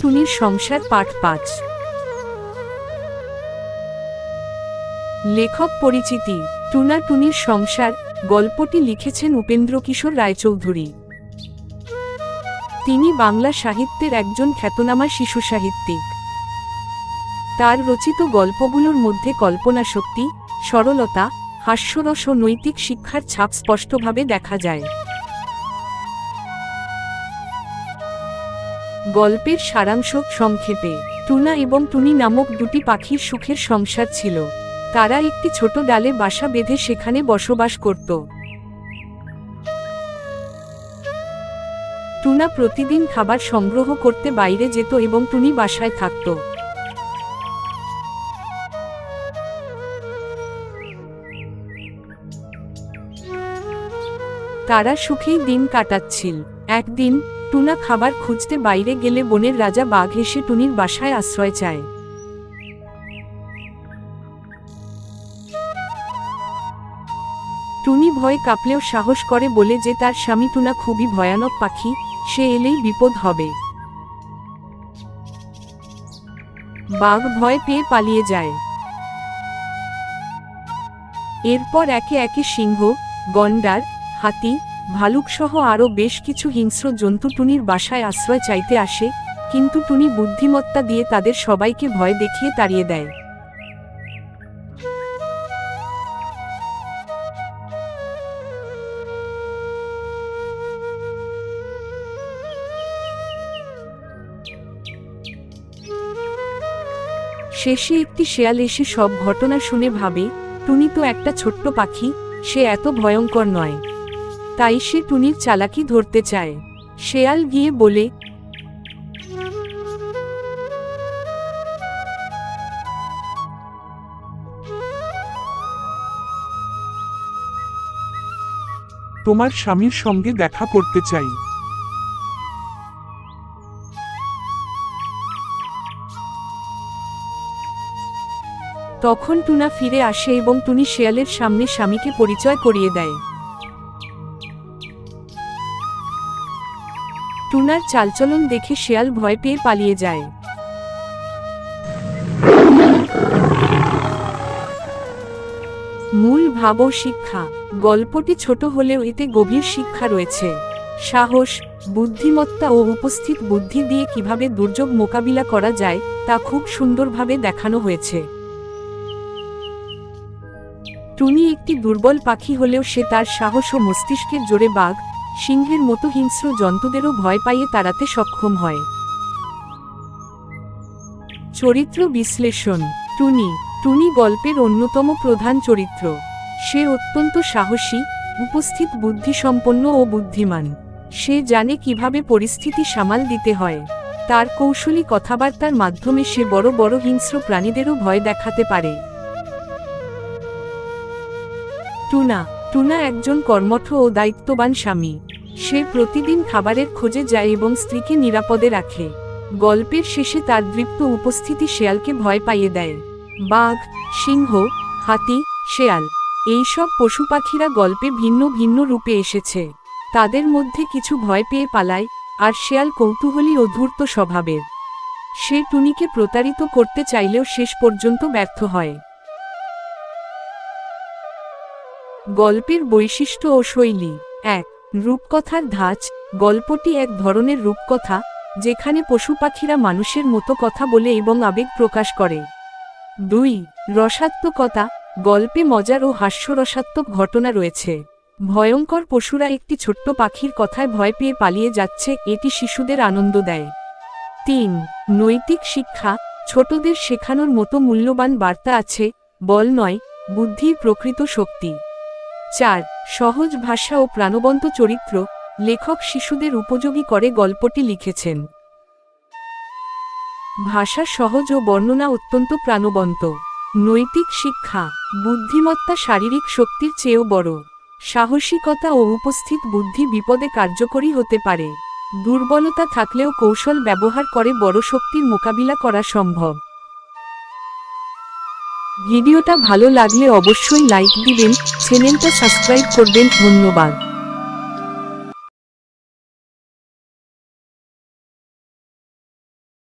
টুনির সংসার পাঠ পাঁচ। লেখক পরিচিতি টুনা টুনির সংসার, গল্পটি লিখেছেন উপেন্দ্র কিশোর রায়চৌধুরী। তিনি বাংলা সাহিত্যের একজন খ্যাতনামা শিশু সাহিত্যিক। তার রচিত গল্পগুলোর মধ্যে কল্পনাশক্তি, সরলতা, হাস্যরস ও নৈতিক শিক্ষার ছাপ স্পষ্টভাবে দেখা যায়। গল্পের সারাংশ সংক্ষেপে, টুনা এবং টুনি নামক দুটি পাখির সুখের সংসার ছিল। তারা একটি ছোট ডালে বাসা বেঁধে সেখানে বসবাস করত। টুনা প্রতিদিন খাবার সংগ্রহ করতে বাইরে যেত এবং টুনি বাসায় থাকত। তারা সুখেই দিন কাটাচ্ছিল। একদিন টুনা খাবার খুঁজতে বাইরে গেলে বনের রাজা বাঘ এসে টুনির বাসায় আশ্রয় চায়। টুনি ভয় কাঁপলেও সাহস করে বলে যে তার স্বামী টুনা খুবই ভয়ানক পাখি, সে এলেই বিপদ হবে। বাঘ ভয় পেয়ে পালিয়ে যায়। এরপর একে একে সিংহ, গন্ডার, হাতি ভালুকসহ আরও বেশ কিছু হিংস্র জন্তু টুনির বাসায় আশ্রয় চাইতে আসে, কিন্তু টুনি বুদ্ধিমত্তা দিয়ে তাদের সবাইকে ভয় দেখিয়ে তাড়িয়ে দেয়। শেষে একটি শেয়াল এসে সব ঘটনা শুনে ভাবে, টুনি তো একটা ছোট্ট পাখি, সে এত ভয়ঙ্কর নয়। তাই সে টুনির চালাকি ধরতে চায়। শেয়াল গিয়ে বলে তোমার স্বামীর সঙ্গে দেখা করতে চাই। তখন টুনা ফিরে আসে এবং টুনি শেয়ালের সামনে স্বামীকে পরিচয় করিয়ে দেয়। টুনার চালচলন দেখে শেয়াল ভয় পেয়ে পালিয়ে যায়। মূল ভাব শিক্ষা। গল্পটি ছোট হলেও এতে গভীর শিক্ষা রয়েছে। সাহস, বুদ্ধিমত্তা ও উপস্থিত বুদ্ধি দিয়ে কীভাবে দুর্যোগ মোকাবিলা করা যায়, তা খুব সুন্দরভাবে দেখানো হয়েছে। টুনি একটি দুর্বল পাখি হলেও সে তার সাহস ও মস্তিষ্কের জোরে বাঘ সিংহের মতো হিংস্র জন্তুদেরও ভয় পাইয়ে তাড়াতে সক্ষম হয়। চরিত্র বিশ্লেষণ, টুনি। টুনি গল্পের অন্যতম প্রধান চরিত্র। সে অত্যন্ত সাহসী, উপস্থিত বুদ্ধিসম্পন্ন ও বুদ্ধিমান। সে জানে কীভাবে পরিস্থিতি সামাল দিতে হয়। তার কৌশলী কথাবার্তার মাধ্যমে সে বড় বড় হিংস্র প্রাণীদেরও ভয় দেখাতে পারে। টুনা টুনা একজন কর্মঠ ও দায়িত্ববান স্বামী। সে প্রতিদিন খাবারের খোঁজে যায় এবং স্ত্রীকে নিরাপদে রাখে। গল্পের শেষে তার দৃপ্ত উপস্থিতি শেয়ালকে ভয় পাইয়ে দেয়। বাঘ, সিংহ, হাতি, শেয়াল, এইসব পশু পাখিরা গল্পে ভিন্ন ভিন্ন রূপে এসেছে। তাদের মধ্যে কিছু ভয় পেয়ে পালায়, আর শেয়াল কৌতূহলী ও ধূর্ত স্বভাবের। সে টুনিকে প্রতারিত করতে চাইলেও শেষ পর্যন্ত ব্যর্থ হয়। গল্পের বৈশিষ্ট্য ও শৈলী। এক, রূপকথার ধাঁচ। গল্পটি এক ধরনের রূপকথা, যেখানে পশু পাখিরা মানুষের মতো কথা বলে এবং আবেগ প্রকাশ করে। দুই, রসাত্মকতা। গল্পে মজার ও হাস্যরসাত্মক ঘটনা রয়েছে। ভয়ঙ্কর পশুরা একটি ছোট্ট পাখির কথায় ভয় পেয়ে পালিয়ে যাচ্ছে, এটি শিশুদের আনন্দ দেয়। তিন, নৈতিক শিক্ষা। ছোটদের শেখানোর মতো মূল্যবান বার্তা আছে, বল নয়, বুদ্ধির প্রকৃত শক্তি। চার, সহজ ভাষা ও প্রাণবন্ত চরিত্র, লেখক শিশুদের উপযোগী করে গল্পটি লিখেছেন। ভাষা সহজ ও বর্ণনা অত্যন্ত প্রাণবন্ত। নৈতিক শিক্ষা, বুদ্ধিমত্তা শারীরিক শক্তির চেয়েও বড়। সাহসিকতা ও উপস্থিত বুদ্ধি বিপদে কার্যকরী হতে পারে। দুর্বলতা থাকলেও কৌশল ব্যবহার করে বড় শক্তির মোকাবিলা করা সম্ভব। ভিডিওটা ভালো লাগলে অবশ্যই লাইক দিবেন চ্যানেলটা সাবস্ক্রাইব করবেন ধন্যবাদ।